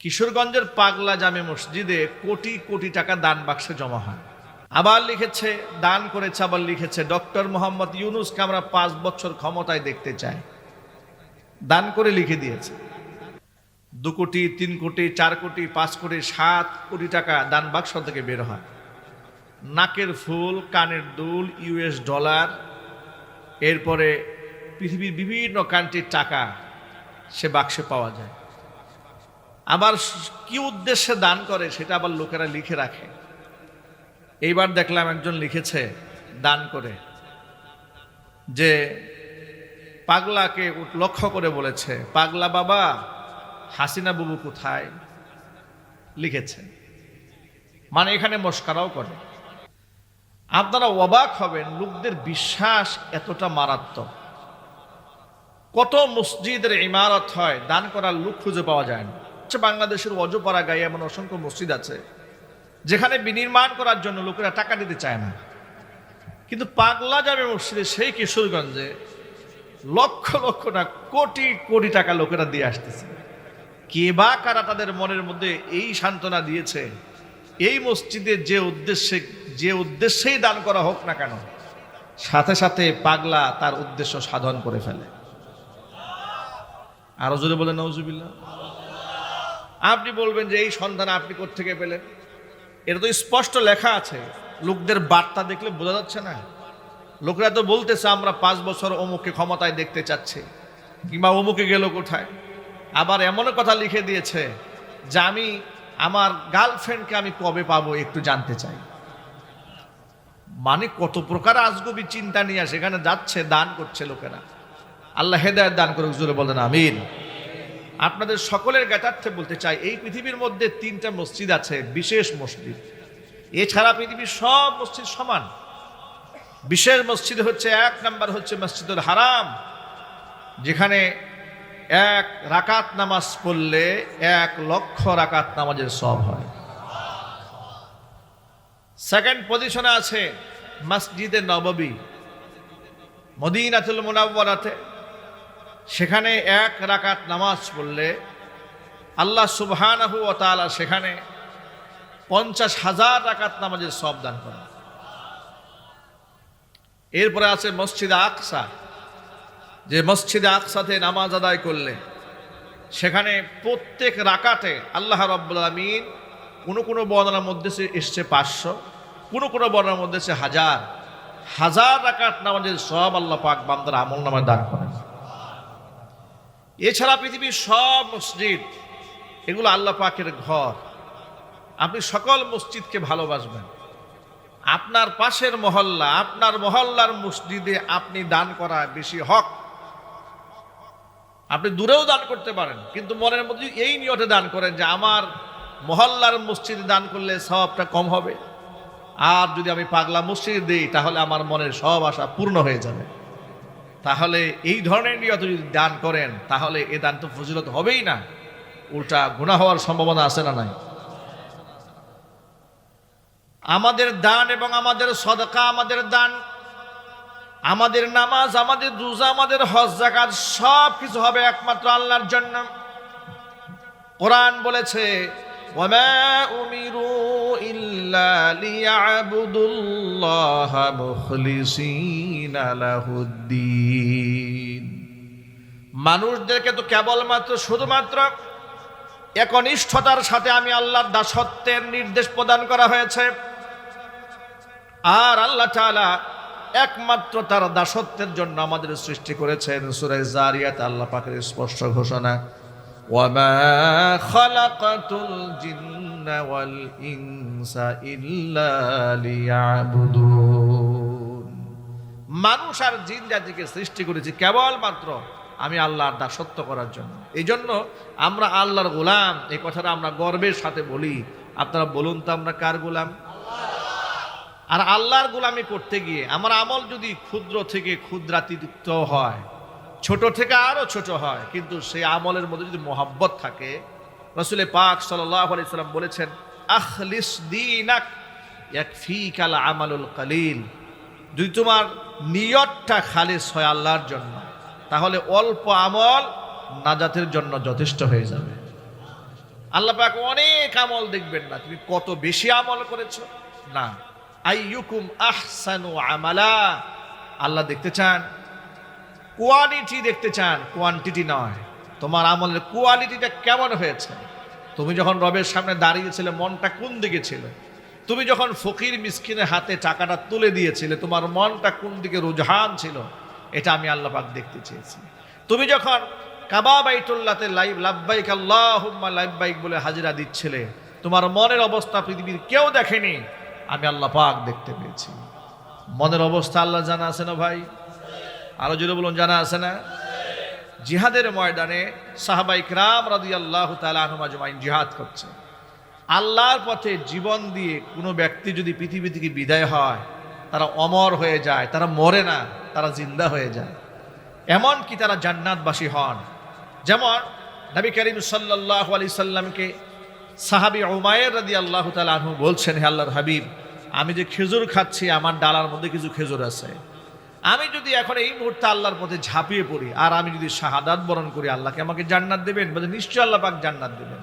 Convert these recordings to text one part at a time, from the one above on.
কিশোরগঞ্জের পাগলা জামে মসজিদে কোটি কোটি টাকা দান বাক্সে জমা হয়। আবার লিখেছে, দান করেছে, আবার লিখেছে, ডক্টর মোহাম্মদ ইউনুসকে আমরা পাঁচ বছর ক্ষমতায় দেখতে চাই। দান করে লিখে দিয়েছে। দু কোটি, তিন কোটি, চার কোটি, পাঁচ কোটি, সাত কোটি টাকা দান বাক্স থেকে বের হয়। নাকের ফুল, কানের দুল ইউএস ডলার, এরপরে পৃথিবীর বিভিন্ন কান্ট্রির টাকা সে বাক্সে পাওয়া যায়। আবার কি উদ্দেশ্যে দান করে সেটা আবার লোকেরা লিখে রাখে। এইবার দেখলাম একজন লিখেছে দান করে, যে পাগলাকে লক্ষ্য করে বলেছে, পাগলা বাবা, হাসিনা বাবু কোথায়? লিখেছে। মানে এখানে মস্কারাও করে। আপনারা অবাক হবেন, লোকদের বিশ্বাস এতটা মারাত্মক। কত মসজিদের ইমারত হয়, দান করার লোক খুঁজে পাওয়া যায় না। হচ্ছে বাংলাদেশের অজপাড়া গায়ে এমন অসংখ্য মসজিদ আছে, যেখানে বিনির্মাণ করার জন্য লোকেরা টাকা দিতে চায় না। কিন্তু পাগলা যাবে মসজিদে সেই কিশোরগঞ্জে লক্ষ লক্ষ না, কোটি কোটি টাকা লোকেরা দিয়ে আসতেছে। কে বা কারা তাদের মনের মধ্যে এই সান্ত্বনা দিয়েছে, এই মসজিদে যে উদ্দেশ্যে, যে উদ্দেশ্যেই দান করা হোক না কেন, সাথে সাথে পাগলা তার উদ্দেশ্য সাধন করে ফেলে। আরও জোরে বলে নজুবিল্লা আপনি বলবেন যে এই সন্ধান আপনি কোথেকে পেলেন? এটা তো স্পষ্ট লেখা আছে। লোকদের বার্তা দেখলে বোঝা যাচ্ছে না। লোকরা তো বলতেছে, আমরা পাঁচ বছর অমুককে ক্ষমতায় দেখতে চাচ্ছি কিংবা অমুকে গেল কোথায়? আবার এমনও কথা লিখে দিয়েছে যে, আমি, আমার গার্লফ্রেন্ডকে আমি কবে পাবো একটু জানতে চাই। মানে কত প্রকার আজগবি চিন্তা নিয়ে সেখানে যাচ্ছে, দান করছে লোকেরা। আল্লাহ হেদায়ত দান করে জোরে বলেন, আমিন। আপনাদের সকলের জ্ঞাতার্থে বলতে চাই, এই পৃথিবীর মধ্যে তিনটা মসজিদ আছে, বিশেষ মসজিদ। এছাড়া পৃথিবীর সব মসজিদ সমান। বিশেষ মসজিদ হচ্ছে এক, নাম্বার হচ্ছে মসজিদুল হারাম, যেখানে এক রাকাত নামাজ পড়লে এক লক্ষ রাকাত নামাজের সব হয়। সেকেন্ড পজিশনে আছে মসজিদে নববী, মদিনাতুল মুনাওয়ারাতে। সেখানে এক রাকাত নামাজ পড়লে আল্লাহ সুবহানাহু ও তাআলা সেখানে পঞ্চাশ হাজার রাকাত নামাজের সব দান করেন। এরপরে আছে মসজিদ আকসা। যে মসজিদে আকসাতে নামাজ আদায় করলে সেখানে প্রত্যেক রাকাতে আল্লাহ আমিন কোনো কোনো বর্ণনার মধ্যে সে এসছে পাঁচশো, কোনো কোনো বর্ণনার মধ্যে সে হাজার হাজার রাকাত নামাজের সব আল্লাহ পাক বান্দার আমল নামায় দান করেন। এছাড়া পৃথিবীর সব মসজিদ, এগুলো আল্লাহ পাকের ঘর। আপনি সকল মসজিদকে ভালোবাসবেন। আপনার পাশের মহল্লা, আপনার মহল্লার মসজিদে আপনি দান করা বেশি হক। আপনি দূরেও দান করতে পারেন, কিন্তু মনের মধ্যে এই নিয়তে দান করেন যে আমার মহল্লার মসজিদে দান করলে সবটা কম হবে। আর যদি আমি পাগলা মসজিদে দিই, তাহলে আমার মনের সব আশা পূর্ণ হয়ে যাবে। তাহলে এই ধরনের নিয়ত যদি দান করেন, তাহলে এ দান তো ফজিলত হবেই না। উল্টা গুণা হওয়ার সম্ভাবনা আছে না নাই? আমাদের দান এবং আমাদের সদকা, আমাদের দান, আমাদের নামাজ, আমাদের রোজা, আমাদের হজ জাকাত সব কিছু হবে একমাত্র আল্লাহর জন্য। কোরআন বলেছে ওয়ামা উমিরু ইল্লা লিয়াবুদুল্লাহ মুখলিসিনা লাহুদ্দিন মানুষদেরকে তো কেবলমাত্র শুধুমাত্র একনিষ্ঠতার সাথে আমি আল্লাহর দাসত্বের নির্দেশ প্রদান করা হয়েছে। আর আল্লাহ তাআলা একমাত্র তার দাসত্বের জন্য আমাদের সৃষ্টি করেছেন। সুরায় জারিয়াত আল্লাহ পাকের স্পষ্ট ঘোষণা। খালাকাতুল জিন্না ওয়াল ইনসা ইল্লা লিয়াবুদুন মানুষ আর জিন জাতিকে সৃষ্টি করেছি কেবলমাত্র আমি আল্লাহর দাসত্ব করার জন্য। এই জন্য আমরা আল্লাহর গোলাম, এই কথাটা আমরা গর্বের সাথে বলি। আপনারা বলুন তো আমরা কার গোলাম? আর আল্লাহর গোলামি করতে গিয়ে আমার আমল যদি ক্ষুদ্র থেকে ক্ষুদ্রাতিরিক্ত হয় ছোট থেকে আরও ছোট হয়, কিন্তু সেই আমলের মধ্যে যদি মোহাব্বত থাকে, রসুল পাক সাল্লাম বলেছেন, আখলিস দিনাক ইয়াকফিকাল আমালুল কালিল। যদি তোমার নিয়তটা খালিস হয় আল্লাহর জন্য, তাহলে অল্প আমল নাজাতের জন্য যথেষ্ট হয়ে যাবে। আল্লাহ পাক অনেক আমল দেখবেন না, তুমি কত বেশি আমল করেছ? না। আইয়ুকুম আহসানু আমালা। আল্লাহ দেখতে চান কোয়ালিটি দেখতে চান কোয়ান্টিটি নয়। তোমার আমলের কোয়ালিটিটা কেমন হয়েছে? তুমি যখন রবের সামনে দাঁড়িয়েছিলে, মনটা কোন দিকে ছিল? তুমি যখন ফকির মিসকিনের হাতে টাকাটা তুলে দিয়েছিলে, তোমার মনটা কোন দিকে রুঝান ছিল? এটা আমি আল্লাহ পাক দেখতে চেয়েছি। তুমি যখন কাবা বাইতুল্লাতে লাইভ লাভবাইক আল্লাহুম্মা লাভবাইক বলে হাজিরা দিচ্ছিলে, তোমার মনের অবস্থা পৃথিবীর কেউ দেখেনি, আমি আল্লাহ পাক দেখতে পেয়েছি। মনের অবস্থা আল্লাহ জানা আছে না ভাই? আরও জোরে বলুন, জানা আছে না? জিহাদের ময়দানে সাহাবাই রাম রাদি আল্লাহ তালুমাজমাইন জিহাদ করছে। আল্লাহর পথে জীবন দিয়ে কোনো ব্যক্তি যদি পৃথিবী থেকে বিদায় হয়, তারা অমর হয়ে যায়, তারা মরে না, তারা জিন্দা হয়ে যায়। এমন কি তারা জান্নাতবাসী হন। যেমন নবী করিম সাল্লাহ আলি সাল্লামকে সাহাবি ওমায়ের রাদি আল্লাহ তালু বলছেন, হে আল্লাহর হাবিব, আমি যে খেজুর খাচ্ছি, আমার ডালার মধ্যে কিছু খেজুর আছে। আমি যদি এখন এই মুহূর্তে আল্লাহর পথে ঝাঁপিয়ে পড়ি, আর আমি যদি শাহাদাত বরণ করি, আল্লাহকে আমাকে জান্নাত দেবেন? বলে নিশ্চয় আল্লাহ পাক জান্নাত দেবেন।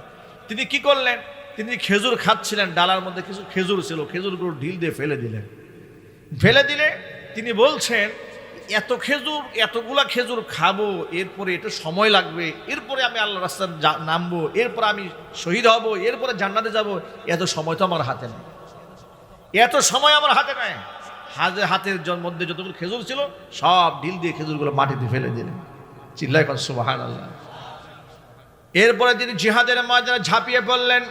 তিনি কি করলেন? তিনি খেজুর খাচ্ছিলেন, ডালার মধ্যে কিছু খেজুর ছিল, খেজুরগুলো ঢিল দিয়ে ফেলে দিলেন। ফেলে দিলে তিনি বলছেন, এত খেজুর, এতগুলা খেজুর খাব, এরপরে এটা সময় লাগবে, এরপরে আমি আল্লাহ রাস্তায় যা- নামবো, এরপরে আমি শহীদ হব, এরপরে জান্নাতে যাব, এত সময় তো আমার হাতে নেই। এত সময় আমার হাতে নেই। হাতে হাতের মধ্যে যতগুলো খেজুর ছিল, সব ঢিল দিয়ে খেজুরগুলো মাটিতে ফেলে দিলেন। চিল্লাই কর সুবাহান আল্লাহ এরপরে তিনি জিহাদের ময়দানে ঝাঁপিয়ে পড়লেন,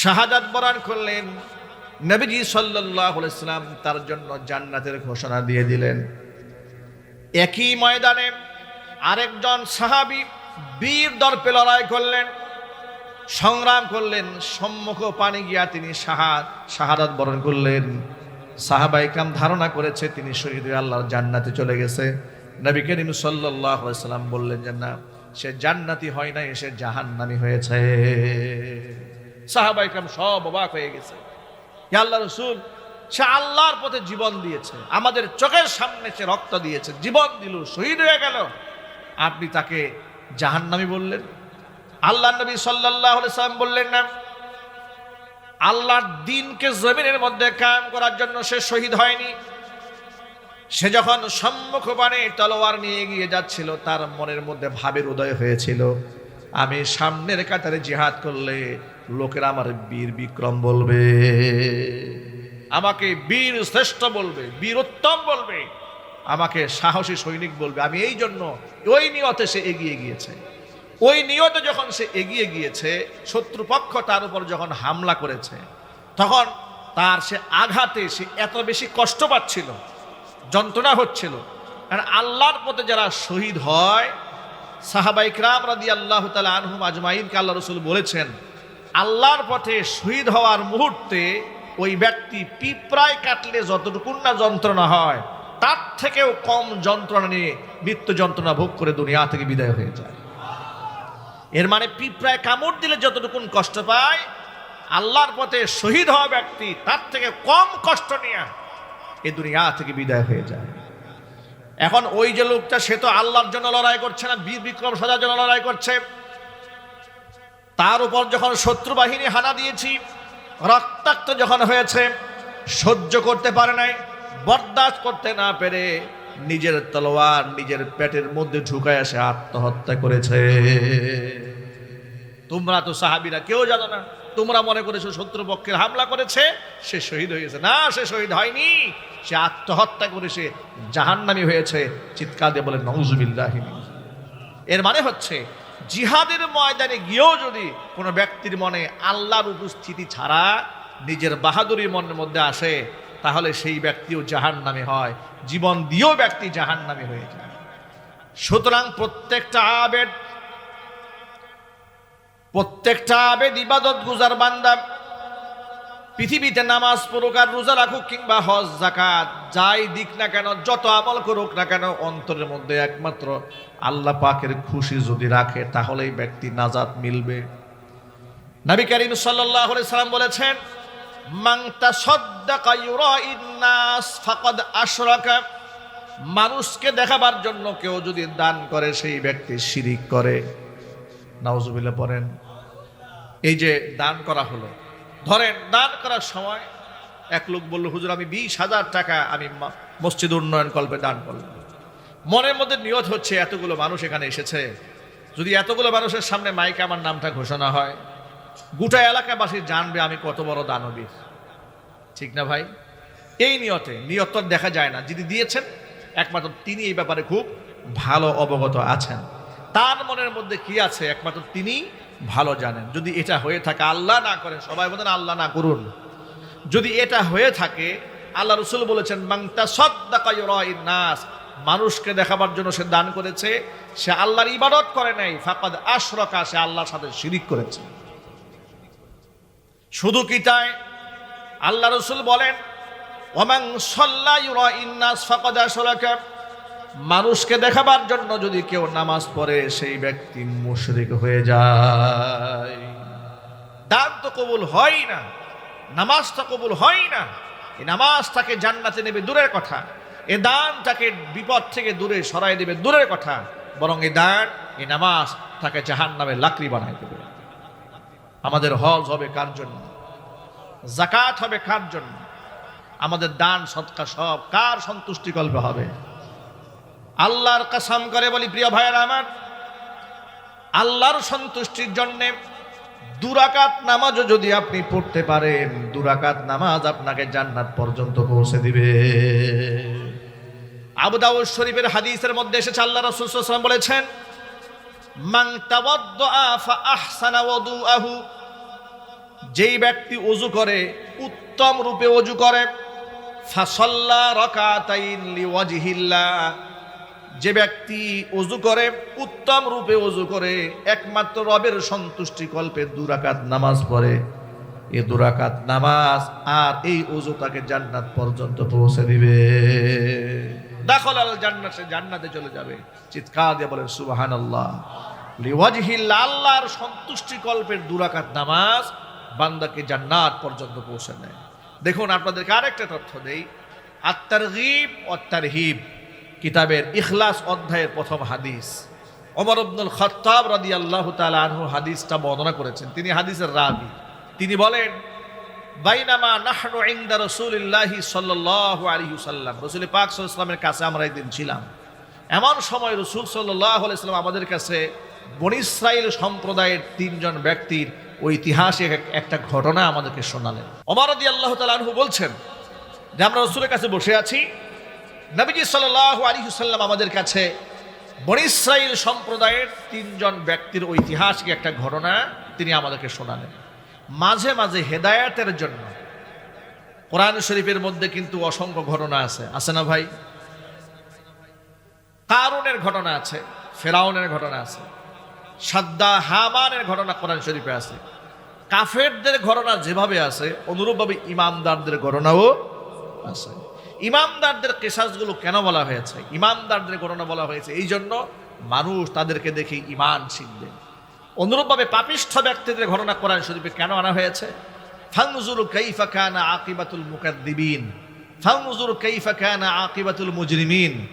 শাহাদাত বরণ করলেন। নবীজি সাল্লাহ ইসলাম তার জন্য জান্নাতের ঘোষণা দিয়ে দিলেন। একই ময়দানে আরেকজন সাহাবি বীর দর্পে লড়াই করলেন, সংগ্রাম করলেন সম্মুখ পানি গিয়া তিনি শাহাদ, শাহাদাত বরণ করলেন। সাহাবাইকাম ধারণা করেছে, তিনি শহীদ হয়ে আল্লাহর জান্নাতে চলে গেছে। নবী করিম সাল্লাম বললেন যে, না, সে জান্নাতি হয় নাই, সে জাহান্নামি হয়েছে। সাহাবাইকাম সব অবাক হয়ে গেছে। আল্লাহ রসুল, সে আল্লাহর পথে জীবন দিয়েছে। আমাদের চোখের সামনে সে রক্ত দিয়েছে। জীবন দিল, শহীদ হয়ে গেল। আপনি তাকে জাহান্নামি বললেন? আল্লাহ নবী সাল্লাহ সাল্লাম বললেন, না আল্লাহর দিনকে জমিনের মধ্যে কায়েম করার জন্য সে শহীদ হয়নি। সে যখন সম্মুখ বাণে তলোয়ার নিয়ে এগিয়ে যাচ্ছিল, তার মনের মধ্যে ভাবের উদয় হয়েছিল। আমি সামনের কাতারে জিহাদ করলে লোকেরা আমার বীর বিক্রম বলবে, আমাকে বীর শ্রেষ্ঠ বলবে, বীর উত্তম বলবে, আমাকে সাহসী সৈনিক বলবে। আমি এই জন্য ওই নিয়তে সে এগিয়ে গিয়েছে। ওই নিয়তে যখন সে এগিয়ে গিয়েছে, শত্রুপক্ষ তার উপর যখন হামলা করেছে, তখন তার সে আঘাতে সে এত বেশি কষ্ট পাচ্ছিল, যন্ত্রণা হচ্ছিল। কারণ আল্লাহর পথে যারা শহীদ হয় সাহাবাইকরাম রাদি আল্লাহ তালা আনহুম আজমাইনকে আল্লাহ রসুল বলেছেন, আল্লাহর পথে শহীদ হওয়ার মুহূর্তে ওই ব্যক্তি পিঁপড়ায় কাটলে যতটুকু না যন্ত্রণা হয়, তার থেকেও কম যন্ত্রণা নিয়ে মৃত্যু যন্ত্রণা ভোগ করে দুনিয়া থেকে বিদায় হয়ে যায়। এর মানে পিঁপড়ায় কামড় দিলে যতটুকুন কষ্ট পায়, আল্লাহর পথে শহীদ হওয়া ব্যক্তি তার থেকে কম কষ্ট নিয়ে এ দুনিয়া থেকে বিদায় হয়ে যায়। এখন ওই যে লোকটা, সে তো আল্লাহর জন্য লড়াই করছে না, বীর বিক্রম সাজার জন্য লড়াই করছে। তার উপর যখন শত্রু বাহিনী হানা দিয়েছি, রক্তাক্ত যখন হয়েছে, সহ্য করতে পারে নাই, বরদাস্ত করতে না পেরে নিজের তলোয়ার নিজের পেটের মধ্যে ঢুকায় এসে আত্মহত্যা করেছে। তোমরা তো সাহাবিরা কেউ জানো না। তোমরা মনে করেছ শত্রুপক্ষের হামলা করেছে, সে শহীদ হয়েছে না, সে শহীদ হয়নি। সে আত্মহত্যা করে সে জাহান্নামি হয়েছে। চিৎকার দিয়ে বলে নজুবিল্লাহিনী এর মানে হচ্ছে, জিহাদের ময়দানে গিয়েও যদি কোনো ব্যক্তির মনে আল্লাহর উপস্থিতি ছাড়া নিজের বাহাদুরি মনের মধ্যে আসে তাহলে সেই ব্যক্তিও জাহান নামে হয়। জীবন দিয়েও ব্যক্তি জাহান নামে হয়ে যায়। সুতরাং প্রত্যেকটা আবেদ প্রত্যেকটা আবেদ ইবাদত গুজার বান্দা, পৃথিবীতে নামাজ পড়ুক আর রোজা রাখুক কিংবা হজ জাকাত যাই দিক না কেন, যত আমল করুক না কেন, অন্তরের মধ্যে একমাত্র আল্লাহ পাকের খুশি যদি রাখে, তাহলেই ব্যক্তি নাজাত মিলবে। নবী করিম আলাইহি সাল্লাম বলেছেন মানুষকে দেখাবার জন্য কেউ যদি দান করে, সেই ব্যক্তি শিরিক করে। নাউজুবিল্লাহ পড়েন, এই যে দান করা হলো, ধরেন দান করার সময় এক লোক বলল, হুজুর, আমি বিশ হাজার টাকা আমি মসজিদ উন্নয়ন কল্পে দান করলাম। মনের মধ্যে নিয়ত হচ্ছে, এতগুলো মানুষ এখানে এসেছে। যদি এতগুলো মানুষের সামনে মাইকে আমার নামটা ঘোষণা হয় গোটা এলাকাবাসী জানবে আমি কত বড় দানবীর। ঠিক না ভাই? এই নিয়তে, নিয়ত দেখা যায় না। যিনি দিয়েছেন, একমাত্র তিনি এই ব্যাপারে খুব ভালো অবগত আছেন। তার মনের মধ্যে কি আছে, একমাত্র তিনি ভালো জানেন। যদি এটা হয়ে থাকে, আল্লাহ না করেন, সবাই বলেন আল্লাহ না করুন। যদি এটা হয়ে থাকে, আল্লাহ রসুল বলেছেন মাংতা নাস মানুষকে দেখাবার জন্য সে দান করেছে, সে আল্লাহর ইবাদত করে নাই, ফাকাদ আশরকা, সে আল্লাহর সাথে শিরিক করেছে। শুধু কি তাই? আল্লাহ রসুল বলেন ওমাং সল্লা ইউরা ইন্নাস ফাকাদ মানুষকে দেখাবার জন্য যদি কেউ নামাজ পড়ে, সেই ব্যক্তি মুশরিক হয়ে যায়। দান তো কবুল হয় না, নামাজ তো কবুল হয় না। এই নামাজ তাকে জান্নাতে নেবে দূরের কথা, এ দান তাকে বিপদ থেকে দূরে সরাই দেবে দূরের কথা, বরং এ দান এই নামাজ তাকে জাহান নামে লাকড়ি বানাই দেবে। আমাদের হজ হবে কার জন্য? জাকাত হবে কার জন্য? আমাদের দান, সৎকা সব কার সন্তুষ্টি কল্পে হবে? আল্লাহর কাসাম করে বলি, প্রিয় ভাইয়ের আমার, আল্লাহর সন্তুষ্টির জন্যে দুরাকাত নামাজও যদি আপনি পড়তে পারেন, দুরাকাত নামাজ আপনাকে জান্নাত পর্যন্ত পৌঁছে দিবে। আবু দাউদ শরীফের হাদিসের মধ্যে এসেছে, আল্লাহ রাসূল বলেছেন মান আহসানা যেই ব্যক্তি ওযু করে, উত্তম রূপে ওযু করে যে ব্যক্তি অজু করে, উত্তম রূপে অজু করে, একমাত্র রবের সন্তুষ্টি কল্পে দুরাকাত নামাজ পড়ে। এ দুরাকাত নামাজ আর এই অজু তাকে জান্নাত পর্যন্ত পৌঁছে দিবে। দাখল আল জান্নাত, সে জান্নাতে চলে যাবে। চিৎকার দিয়ে বলেন সুবাহান আল্লাহ লিওয়াজহিল্লা আল্লাহর সন্তুষ্টি কল্পের দুরাকাত নামাজ বান্দাকে জান্নাত পর্যন্ত পৌঁছে নেয় দেখুন, আপনাদেরকে আরেকটা তথ্য দেই। আত্মার হিব অত্যার হিব কিতাবের ইখলাস অধ্যায়ের প্রথম হাদিস। ওমর আব্দুল খত্তাব রাদি আল্লাহ আনহু হাদিসটা বর্ণনা করেছেন। তিনি হাদিসের রাবি। তিনি বলেন বাইনামা নাহনু ইনদা রাসূলিল্লাহি সাল্লাল্লাহু আলাইহি সাল্লাম রাসূল পাক সাল্লামের কাছে আমরা একদিন ছিলাম। এমন সময় রাসূল সাল্লাল্লাহু আলাইহি সাল্লাম আমাদের কাছে বনি ইসরাইল সম্প্রদায়ের তিনজন ব্যক্তির ঐতিহাসিক একটা ঘটনা আমাদেরকে শোনালেন। ওমর আল্লাহ আনহু বলছেন যে, আমরা রসুলের কাছে বসে আছি। নবীজি সাল্লাহ আলী হুসাল্লাম আমাদের কাছে বনি ইসরাইল সম্প্রদায়ের তিনজন ব্যক্তির ঐতিহাসিক একটা ঘটনা তিনি আমাদেরকে শোনালেন। মাঝে মাঝে হেদায়াতের জন্য। কোরআন শরীফের মধ্যে কিন্তু অসংখ্য ঘটনা আছে। আছে না ভাই? কারুনের ঘটনা আছে, ফেরাউনের ঘটনা আছে, সাদ্দা হামানের ঘটনা কোরআন শরীফে আছে। কাফেরদের ঘটনা যেভাবে আছে, অনুরূপভাবে ইমামদারদের ঘটনাও আছে। ইমামদারদের কেসাসগুলো কেন বলা হয়েছে? ইমামদারদের ঘটনা বলা হয়েছে এই জন্য মানুষ তাদেরকে দেখে ইমান শিখবে অনুরূপভাবে পাপিষ্ঠ ব্যক্তিদের ঘটনা কোরআন শরীফে কেন আনা হয়েছে? ফাংজুর কাইফা কানা আকিবাতুল মুকাদ্দিবিন। ফাংজুর কাইফা কানা আকিবাতুল মুজরিমিন।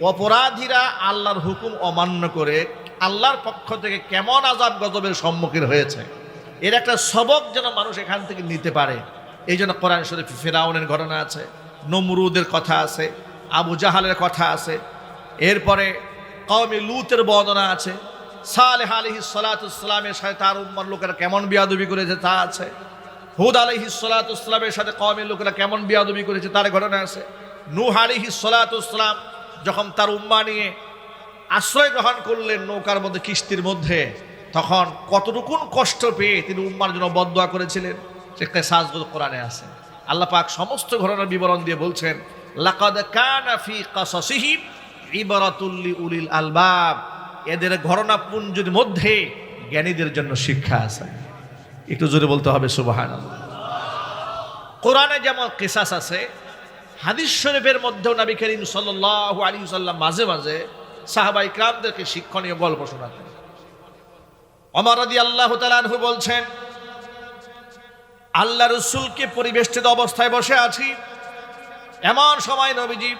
অপরাধীরা আল্লাহর হুকুম অমান্য করে আল্লাহর পক্ষ থেকে কেমন আজাব গজবের সম্মুখীন হয়েছে? এর একটা সবক যেন মানুষ এখান থেকে নিতে পারে। এই জন্য কোরআন শরীফ ফেরাউনের ঘটনা আছে, নমরুদের কথা আছে, আবু জাহালের কথা আছে। এরপরে কওমে লুতের বর্ণনা আছে। সালেহ আলহি সালাতামের সাথে তার উম্মার লোকেরা কেমন বিয়াদবি করেছে তা আছে। হুদ আলহি সালাতামের সাথে কওমের লোকেরা কেমন বিয়াদবি করেছে তার ঘটনা আছে। নূহ আলহি সালাতাম যখন তার উম্মা নিয়ে আশ্রয় গ্রহণ করলেন নৌকার মধ্যে, কিস্তির মধ্যে, তখন কতটুকুন কষ্ট পেয়ে তিনি উম্মার জন্য বদোয়া করেছিলেন সে কেসাজগুলো কোরআনে আছে। আল্লাহ পাক সমস্ত ঘটনার বিবরণ দিয়ে বলছেন, লাকাদ কানা ফি কাসাসিহিম ইবরাতুল্লি উলিল আলবাব। এদের ঘটনা পুঞ্জের মধ্যে জ্ঞানীদের জন্য শিক্ষা আছে। একটু জোরে বলতে হবে, সুবহানাল্লাহ। কোরআনে যেমন কেসাস আছে, হাদিস শরীফের মধ্যেও নবী করিম সাল্লাহ আলাইহি সাল্লাম মাঝে মাঝে সাহাবাই ক্রামদেরকে শিক্ষণীয় গল্প শোনাতেন। অমর রাদি আল্লাহ তালানহু বলছেন, আল্লাহ রসুলকে পরিবেষ্টিত অবস্থায় বসে আছি। এমন সময় নবীজি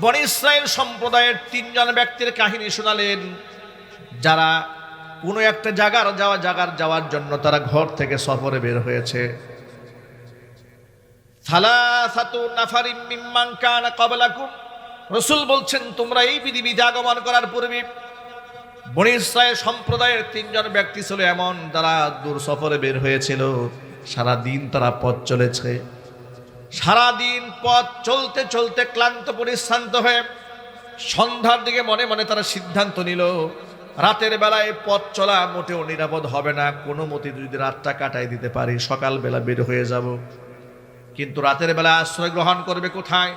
বনি ইসরায়েল সম্প্রদায়ের তিনজন ব্যক্তির কাহিনী শোনালেন, যারা কোনো একটা জায়গার যাওয়া, জায়গার যাওয়ার জন্য তারা ঘর থেকে সফরে বের হয়েছে। রাসূল বলছেন, তোমরা এই পৃথিবীতে আগমন করার পূর্বে বনি সম্প্রদায়ের তিনজন ব্যক্তি ছিল এমন যারা দূর সফরে বের হয়েছিল। সারা দিন তারা পথ চলেছে। সারা দিন পথ চলতে চলতে ক্লান্ত, পরিশ্রান্ত হয়ে সন্ধ্যার দিকে মনে মনে তারা সিদ্ধান্ত নিল, রাতের বেলায় পথ চলা মোটেও নিরাপদ হবে না। কোনো মতে যদি রাতটা কাটাই দিতে পারি, সকালবেলা বের হয়ে যাব। কিন্তু রাতের বেলা আশ্রয় গ্রহণ করবে কোথায়?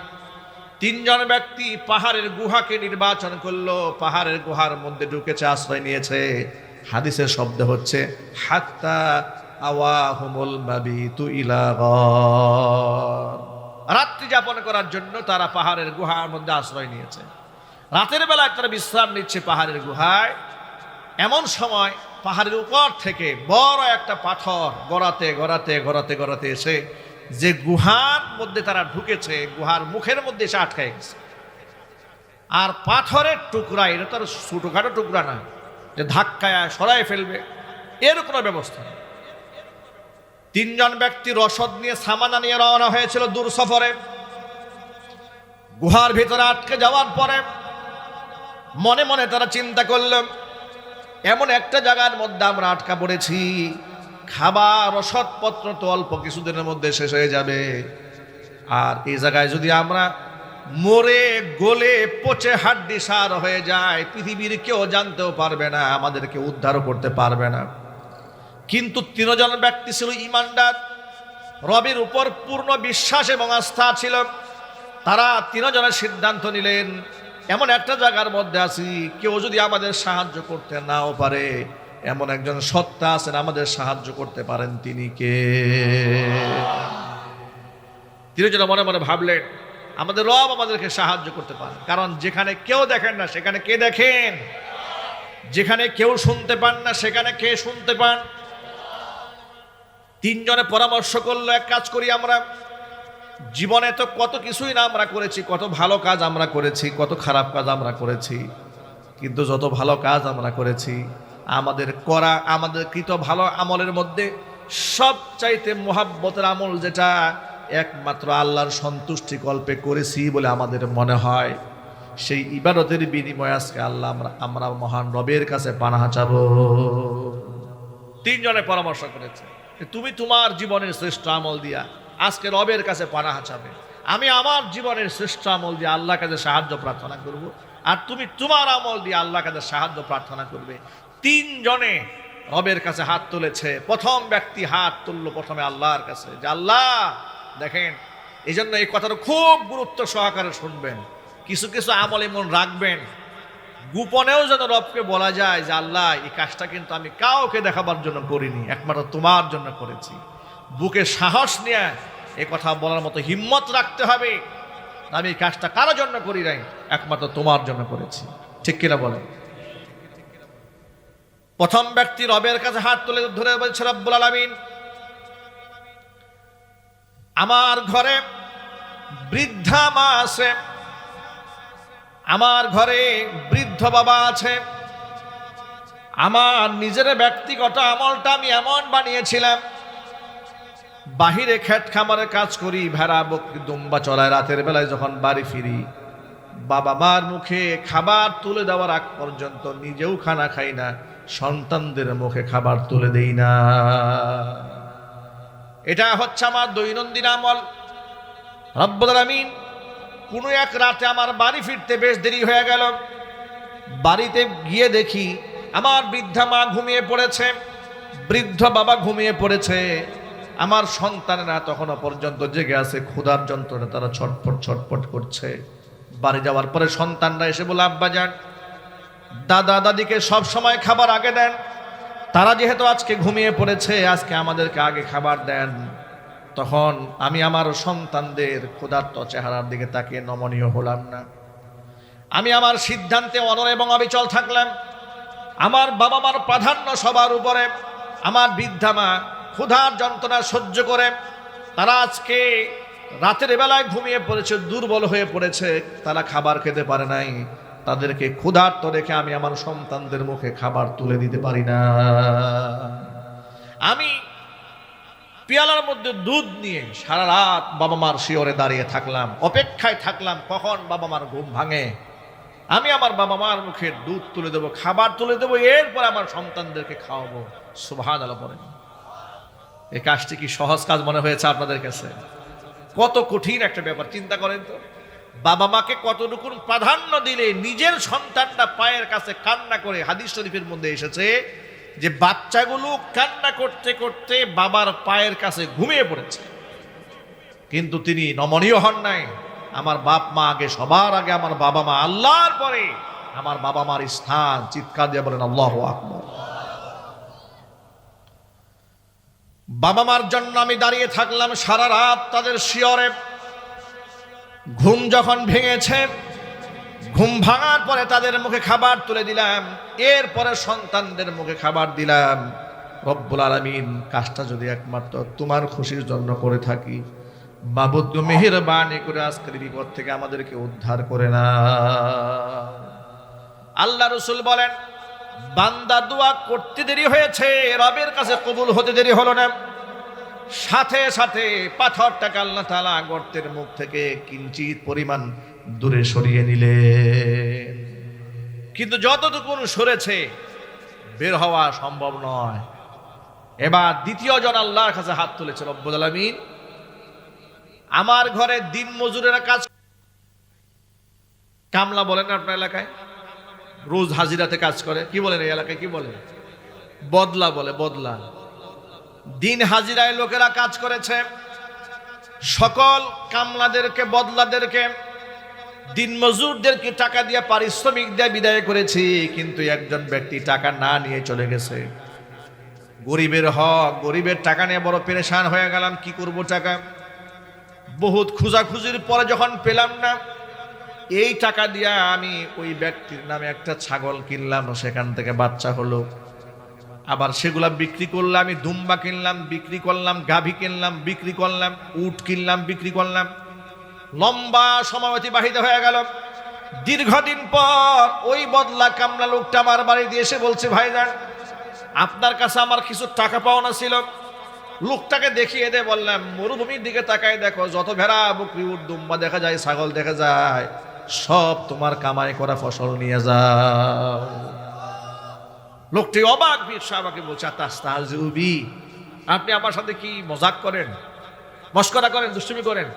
তিনজন ব্যক্তি পাহাড়ের গুহাকে নির্বাচন করল। পাহাড়ের গুহার মধ্যে ঢুকেছে, আশ্রয় নিয়েছে। হাদিসের শব্দ হচ্ছে, হাত্তা আওয়াহুমুল মাবিতু ইলা। রাত্রি যাপন করার জন্য তারা পাহাড়ের গুহার মধ্যে আশ্রয় নিয়েছে। রাতের বেলায় তারা বিশ্রাম নিচ্ছে পাহাড়ের গুহায়। এমন সময় পাহাড়ের উপর থেকে বড় একটা পাথর গড়াতে গড়াতে গড়াতে গড়াতে এসে যে গুহার মধ্যে তারা ঢুকেছে, গুহার মুখের মধ্যে এসে আটকায় গেছে। আর পাথরের টুকরা, এটা তো আর ছোটোখাটো টুকরা না যে ধাক্কায় সরাই ফেলবে, এর কোনো ব্যবস্থা নেই। তিনজন ব্যক্তি রসদ নিয়ে সামানা নিয়ে রওনা হয়েছিল দূর সফরে। গুহার ভিতরে আটকে যাওয়ার পরে মনে মনে তারা চিন্তা করলেন এমন একটা জায়গার মধ্যে আমরা আটকা পড়েছি, খাবার, রসদপত্র তো অল্প কিছুদিনের মধ্যে শেষ হয়ে যাবে। আর এই জায়গায় যদি আমরা মরে, গলে, পচে হাড্ডি সার হয়ে যায়, পৃথিবীর কেউ জানতেও পারবে না, আমাদেরকে উদ্ধারও করতে পারবে না। কিন্তু তিনজন ব্যক্তি ছিল ইমানদার। রবের উপর পূর্ণ বিশ্বাস এবং আস্থা ছিল। তারা তিনজনের সিদ্ধান্ত নিলেন, এমন একটা জায়গার মধ্যে আছি, কেউ যদি আমাদের সাহায্য করতে নাও পারে। এমন একজন সত্তা আছেন, আমাদের সাহায্য করতে পারেন তিনি কে? তিনজন মনে মনে ভাবলেন, আমাদের রব আমাদেরকে সাহায্য করতে পারে কারণ যেখানে কেউ দেখেন না, সেখানে কে দেখেন? যেখানে কেউ শুনতে পান না, সেখানে কে শুনতে পান? তিনজনে পরামর্শ করল, এক কাজ করি আমরা। জীবনে তো কত কিছুই না আমরা করেছি, কত ভালো কাজ আমরা করেছি, কত খারাপ কাজ আমরা করেছি। কিন্তু যত ভালো কাজ আমরা করেছি, আমাদের করা, আমাদের কৃত ভালো আমলের মধ্যে সবচাইতে মোহাব্বতের আমল যেটা, একমাত্র আল্লাহর সন্তুষ্টি কল্পে করেছি বলে আমাদের মনে হয়। সেই ইবাদতের বিনিময়ে আজকে আল্লাহ আমরা আমরা মহান রবের কাছে পানাহা চাবো। তিনজনে পরামর্শ করেছে। তুমি তোমার জীবনের শ্রেষ্ঠ আমল দিয়া আজকে রবের কাছে পানাহা চাবে আমি আমার জীবনের শ্রেষ্ঠ আমল দিয়ে আল্লাহ কাছে সাহায্য প্রার্থনা করব। আর তুমি তোমার আমল দিয়ে আল্লাহ কাছে সাহায্য প্রার্থনা করবে। তিনজনে রবের কাছে হাত তুলেছে। প্রথম ব্যক্তি হাত তুললো প্রথমে আল্লাহর কাছে। যে আল্লাহ, দেখেন এই জন্য এই কথাটা খুব গুরুত্ব সহকারে শুনবেন। কিছু কিছু আমল এমন রাখবেন গোপনেও যেন রবকে বলা যায় যে, আল্লাহ, এই কাজটা কিন্তু আমি কাউকে দেখাবার জন্য করিনি, একমাত্র তোমার জন্য করেছি। বুকে সাহস নিয়ে এ কথা বলার মতো হিম্মত রাখতে হবে। আমি এই কাজটা কারোর জন্য করি নাই, একমাত্র তোমার জন্য করেছি। ঠিক কিনা বলেন? প্রথম ব্যক্তি রবের কাছে হাত তুলে ধরে বলছে, রব্বুল আলামিন, আমার ঘরে বৃদ্ধা মা আছে আমার ঘরে বৃদ্ধ বাবা আছে। আমার নিজের ব্যক্তিগত আমলটা আমি এমন বানিয়েছিলাম। বাহিরে খেট খামারে কাজ করি, ভেড়া, বকরি, দুম্বা চড়ায় রাতের বেলায় যখন বাড়ি ফিরি, বাবা মার মুখে খাবার তুলে দেওয়ার আগ পর্যন্ত নিজেও খানা খাই না, সন্তানদের মুখে খাবার তুলে দেই না। এটা হচ্ছে আমার দৈনন্দিন আমল। রব্বুল আলামিন কোনো এক রাতে আমার বাড়ি ফিরতে বেশ দেরি হয়ে গেল। বাড়িতে গিয়ে দেখি আমার বৃদ্ধা মা ঘুমিয়ে পড়েছে, বৃদ্ধ বাবা ঘুমিয়ে পড়েছে। আমার সন্তানেরা তখনও পর্যন্ত জেগে আছে, ক্ষুধার যন্ত্রণা তারা ছটফট ছটফট করছে। বাড়ি যাওয়ার পরে সন্তানরা এসে বলে, আব্বা যান, দাদা দাদিকে সব সময় খাবার আগে দেন। তারা যেহেতু আজকে ঘুমিয়ে পড়েছে, আজকে আমাদেরকে আগে খাবার দেন। তখন আমি আমার সন্তানদের ক্ষুধার্ত চেহারার দিকে তাকিয়ে নমনীয় হলাম না। আমি আমার সিদ্ধান্তে অনর এবং অবিচল থাকলাম। আমার বাবা মার প্রাধান্য সবার উপরে, আমার বৃদ্ধা মা ক্ষুধার যন্ত্রণা সহ্য করে, তারা আজকে রাতের বেলায় ঘুমিয়ে পড়েছে, দুর্বল হয়ে পড়েছে, তারা খাবার খেতে পারে নাই। তাদেরকে ক্ষুধার্ত রেখে আমি আমার সন্তানদের মুখে খাবার তুলে দিতে পারি না। আমি পেয়ালার মধ্যে দুধ নিয়ে সারা রাত বাবা মার শিওরে দাঁড়িয়ে থাকলাম, অপেক্ষায় থাকলাম, কখন বাবা মার ঘুম ভাঙে? আমি আমার বাবা মার মুখে দুধ তুলে দেবো, খাবার তুলে দেবো, এরপর আমার সন্তানদেরকে খাওয়াবো। সুভান আলো পরে এই কাজটি কি সহজ কাজ মনে হয়েছে আপনাদের কাছে? কত কঠিন একটা ব্যাপার, চিন্তা করেন তো। বাবা মাকে কতটুকুন প্রাধান্য দিলে নিজের সন্তানটা পায়ের কাছে কান্না করে হাদিস শরীফের মধ্যে এসেছে যে বাচ্চাগুলো কান্না করতে করতে বাবার পায়ের কাছে ঘুমিয়ে পড়েছে। কিন্তু তিনি নমনীয় হন নাই। আমার বাপ মা আগে সবার আগে আমার বাবা মা আল্লাহর পরে আমার বাবা মার স্থান চিৎকার দিয়ে বলেন, আল্লাহ আকবর। বাবা মার জন্য আমি দাঁড়িয়ে থাকলাম সারা রাত তাদের শিয়রে। ঘুম যখন ভেঙেছে ঘুম ভাঙার পরে তাদের মুখে খাবার তুলে দিলাম। এরপরে সন্তানদের মুখে খাবার দিলাম। রব্বুল আলমিন কাজটা যদি একমাত্র তোমার খুশির জন্য করে থাকি বাবুদ্দ মেহেরবানি করে আজকের বিপদ থেকে আমাদেরকে উদ্ধার করে না। আল্লাহ রসুল বলেন, বান্দা দোয়া করতে দেরি হয়েছে, রবের কাছে কবুল হতে দেরি হলো না। সাথে সাথে পাথরটাকে আল্লাহ তালা গর্তের মুখ থেকে কিঞ্চিত পরিমাণ দূরে সরিয়ে নিলে। কিন্তু যতটুকু সরেছে, বের হওয়া সম্ভব নয়। এবার দ্বিতীয় জন আল্লাহর কাছে হাত তুলেছে রব্বুল আলমিন। আমার ঘরে দিন মজুরেরা কাজ কামলা বলেন আপনার এলাকায়? রোজ হাজিরাতে কাজ করে। কি বলেন এই এলাকায়? কি বলে বদলা বলে, বদলা। দিন হাজিরায় লোকেরা কাজ করেছে। সকল কামলাদেরকে, বদলাদেরকে দিন মজুরদেরকে টাকা দিয়ে পারিশ্রমিক দিয়ে, বিদায় করেছি, কিন্তু একজন ব্যক্তি টাকা না নিয়ে চলে গেছে। গরিবের হক, গরিবের টাকা নিয়ে বড় পেরেশান হয়ে গেলাম, কি করব টাকা? বহুত খুঁজাখুঁজির পরে যখন পেলাম না, এই টাকা দিয়া আমি ওই ব্যক্তির নামে একটা ছাগল কিনলাম, সেখান থেকে বাচ্চা হলো। আবার সেগুলা বিক্রি করলে আমি দুম্বা কিনলাম, বিক্রি করলাম, গাভী কিনলাম, বিক্রি করলাম, উট কিনলাম, বিক্রি করলাম। লম্বা সময় অতিবাহিত হয়ে গেল। দীর্ঘদিন পর ওই বদলা কামলা লোকটা আমার বাড়িতে এসে বলছে ভাই ভাইজান, আপনার কাছে আমার কিছু টাকা পাওনা ছিল। লোকটাকে দেখিয়ে দে, বললাম। মরুভূমির দিকে তাকায় দেখো, যত ভেড়া, বকরি, উট, দুম্বা দেখা যায়, ছাগল দেখা যায়, সব তোমার কামাই করা ফসল নিয়ে যাও। লোকটি অবাক, বীর সাহাবাকে বলছে আপনি আমার সাথে কি মজাক করেন? মস্করা করেন, দুষ্টুমি করেন?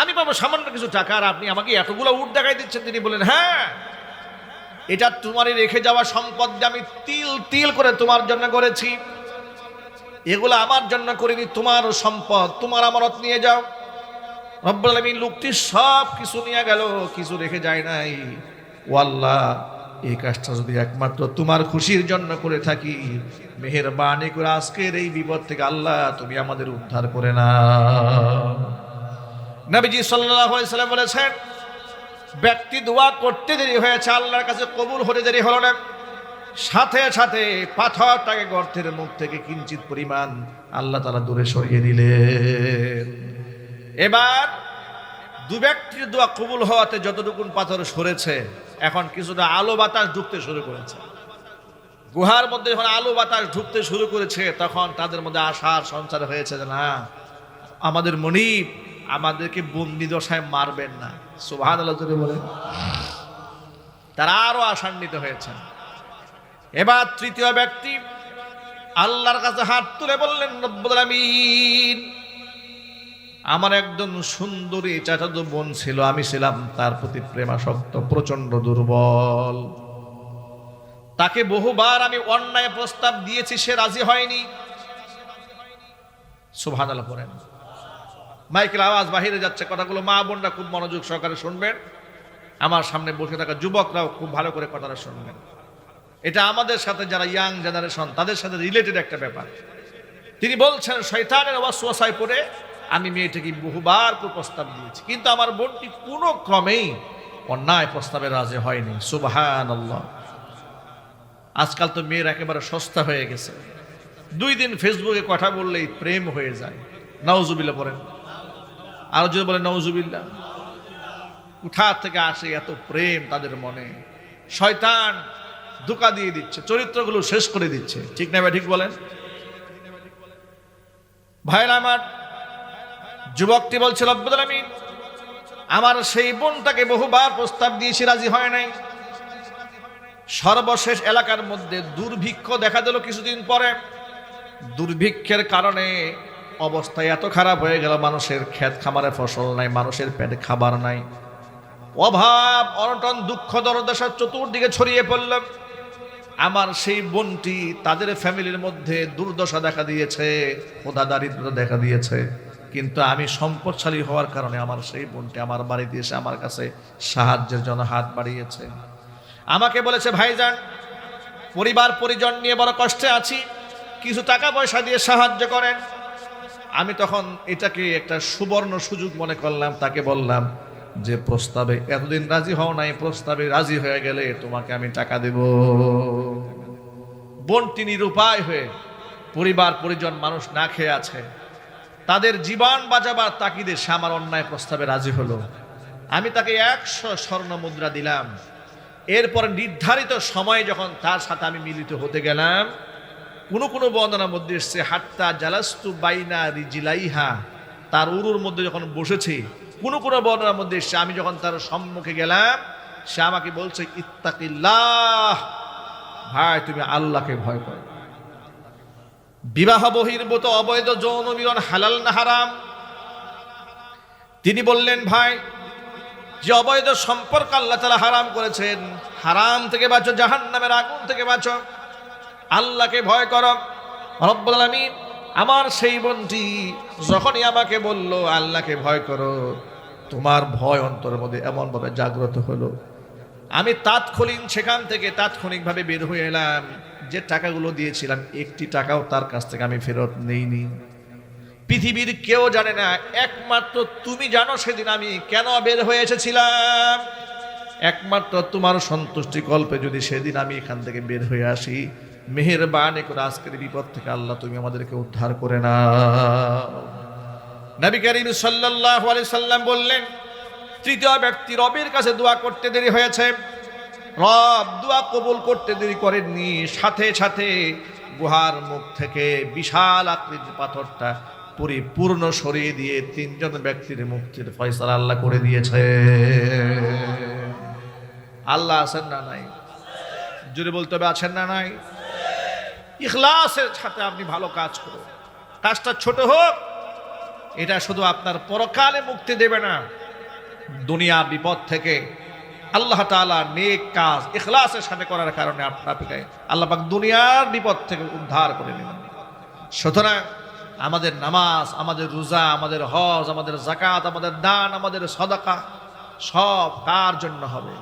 আমি পাবো সামান্য কিছু টাকা আর আপনি আমাকে এতগুলো উট দেখাই দিচ্ছেন, তিনি বলেন হ্যাঁ এটা তোমারই রেখে যাওয়া সম্পদ যে আমি তিল তিল করে তোমার জন্য করেছি। এগুলো আমার জন্য করিনি তোমার সম্পদ, তোমার আমানত নিয়ে যাও। রব্বুল লোকটি সব কিছু নিয়ে গেল, কিছু রেখে যায় নাই। ও আল্লাহ এই কাজটা যদি একমাত্র তোমার খুশির জন্য করে থাকি, মেহেরবানি করে আজকের এই বিপদ থেকে আল্লাহ তুমি আমাদের উদ্ধার করে না নবীজি সাল্লাম বলেছেন, ব্যক্তি দোয়া করতে দেরি হয়েছে, আল্লাহর কাছে কবুল হতে দেরি হলো না। সাথে সাথে পাথরটাকে গর্তের মুখ থেকে কিঞ্চিত পরিমাণ আল্লাহ তারা দূরে সরিয়ে দিলেন। এবার দু ব্যক্তির দোয়া কবুল হওয়াতে যতটুকুন পাথর সরেছে, এখন কিছুটা আলো বাতাস ঢুকতে শুরু করেছে। গুহার মধ্যে যখন আলো বাতাস ঢুকতে শুরু করেছে, তখন তাদের মধ্যে আশার সঞ্চার হয়েছে যে না, আমাদের মনিব আমাদেরকে বন্দি দশায় মারবেন না। সুভান আল্লাহ বলেন। তারা আরও আশান্বিত হয়েছেন। এবার তৃতীয় ব্যক্তি আল্লাহর কাছে হাত তুলে বললেন, রব্বুল আমার একদম সুন্দরী চাচাতো বোন ছিল, আমি ছিলাম তার প্রতি প্রেমাসক্ত প্রচণ্ড দুর্বল। তাকে বহুবার আমি অন্যায় প্রস্তাব দিয়েছি, সে রাজি হয়নি। আল্লাহ করেন মাইকেল, আওয়াজ বাহিরে যাচ্ছে, কথাগুলো মা বোনরা খুব মনোযোগ সহকারে শুনবেন। আমার সামনে বসে থাকা যুবকরাও খুব ভালো করে কথাটা শুনবেন। এটা আমাদের সাথে যারা ইয়াং জেনারেশন তাদের সাথে রিলেটেড একটা ব্যাপার। তিনি বলছেন শৈতানের অবাসায় পড়ে আমি মেয়েটাকে বহুবার প্রস্তাব দিয়েছি। কিন্তু আমার বোনটি কোনো ক্রমেই অন্যায় প্রস্তাবে রাজি হয়নি। সুবাহান আল্লাহ আজকাল তো মেয়ের একেবারে সস্তা হয়ে গেছে। দুই দিন ফেসবুকে কথা বললেই প্রেম হয়ে যায়। নওজুবিল্লা পড়েন। আরও যদি বলে নওজুবিল্লা কোথা থেকে আসে এত প্রেম তাদের মনে। শয়তান ধোকা দিয়ে দিচ্ছে, চরিত্রগুলো শেষ করে দিচ্ছে। ঠিক না ঠিক বলেন? ভাইরা আমার, যুবকটি বলছে, রব্বুল আলামিন, আমার সেই বোনটাকে বহুবার প্রস্তাব দিয়েছি, রাজি হয় নাই। সর্বশেষ এলাকার মধ্যে দুর্ভিক্ষ দেখা দিল কিছুদিন পরে। দুর্ভিক্ষের কারণে অবস্থা এত খারাপ হয়ে গেল, মানুষের ক্ষেত খামারে ফসল নাই, মানুষের পেটে খাবার নাই। অভাব, অনটন, দুঃখ, দরদশা চতুর্দিকে ছড়িয়ে পড়ল। আমার সেই বোনটি তাদের ফ্যামিলির মধ্যে দুর্দশা দেখা দিয়েছে খোদা দারিদ্র দেখা দিয়েছে। কিন্তু আমি সম্পদশালী হওয়ার কারণে আমার সেই বোনটি আমার বাড়িতে এসে আমার কাছে সাহায্যের জন্য হাত বাড়িয়েছে। আমাকে বলেছে, ভাইজান পরিবার পরিজন নিয়ে বড় কষ্টে আছি। কিছু টাকা পয়সা দিয়ে সাহায্য করেন। আমি তখন এটাকে একটা সুবর্ণ সুযোগ মনে করলাম, তাকে বললাম যে, প্রস্তাবে, এতদিন রাজি হও নাই, প্রস্তাবে রাজি হয়ে গেলে তোমাকে আমি টাকা দেব। বোনটি নিরুপায় হয়ে পরিবার, পরিজন, মানুষ না খেয়ে আছে। তাদের জীবন বাঁচাবার তাকিদে সে আমার অন্যায় প্রস্তাবে রাজি হলো। আমি তাকে একশো স্বর্ণ মুদ্রা দিলাম। এরপর নির্ধারিত সময়ে যখন তার সাথে আমি মিলিত হতে গেলাম কোনো কোনো বর্ণনার মধ্যে এসছে, হাত্তা জালাস্তু বাইনা রিজিলাইহা। তার উরুর মধ্যে যখন বসেছে, কোনো কোনো বর্ণনার মধ্যে এসছে, আমি যখন তার সম্মুখে গেলাম, সে আমাকে বলছে, ইত্তাকিল্লাহ। ভাই, তুমি আল্লাহকে ভয় করো বিবাহ বহির্ভূত অবৈধ যৌন মিলন হালাল না হারাম। তিনি বললেন, ভাই, যে অবৈধ সম্পর্ক আল্লাহ তালা হারাম করেছেন, হারাম থেকে বাঁচো জাহান নামের আগুন থেকে বাঁচো। আল্লাহকে ভয় করো। রব্বুল আমার সেই বোনটি যখনই আমাকে বলল, আল্লাহকে ভয় করো, তোমার ভয় অন্তরের মধ্যে এমনভাবে জাগ্রত হলো। আমি তাৎক্ষণিক সেখান থেকে তাৎক্ষণিকভাবে বের হয়ে এলাম, যে টাকাগুলো দিয়েছিলাম, একটি টাকাও তার কাছ থেকে আমি ফেরত নেইনি। পৃথিবীর কেউ জানে না, একমাত্র তুমি জানো সেদিন আমি কেন বের হয়ে এসেছিলাম। একমাত্র তোমার সন্তুষ্টি কল্পে যদি সেদিন আমি এখান থেকে বের হয়ে আসি মেহেরবান করে আজকের বিপদ থেকে আল্লাহ তুমি আমাদেরকে উদ্ধার করে না নবী করিম আলাইহি সাল্লাম বললেন, তৃতীয় ব্যক্তি রবের কাছে দোয়া করতে দেরি হয়েছে। রব দোয়া কবুল করতে দেরি করেননি। সাথে সাথে গুহার মুখ থেকে বিশাল আকৃতির পাথরটা পরিপূর্ণ সরিয়ে দিয়ে তিনজন ব্যক্তির মুক্তির ফয়সালা আল্লাহ করে দিয়েছে। আল্লাহ আছেন না নাই? জুড়ে বলতে হবে, আছেন না নাই? ইখলাসের সাথে আপনি ভালো কাজ করুন। কাজটা ছোট হোক, এটা শুধু আপনার পরকালে মুক্তি দেবে না। দুনিয়া বিপদ থেকে আল্লাহ তাআলা নেক কাজ ইখলাসের সাথে করার কারণে আপনাকে আল্লাহ পাক দুনিয়ার বিপদ থেকে উদ্ধার করে নেবেন সুতরাং আমাদের নামাজ, আমাদের রোজা, আমাদের হজ, আমাদের জাকাত আমাদের দান, আমাদের সদাকা সব কার জন্য হবে?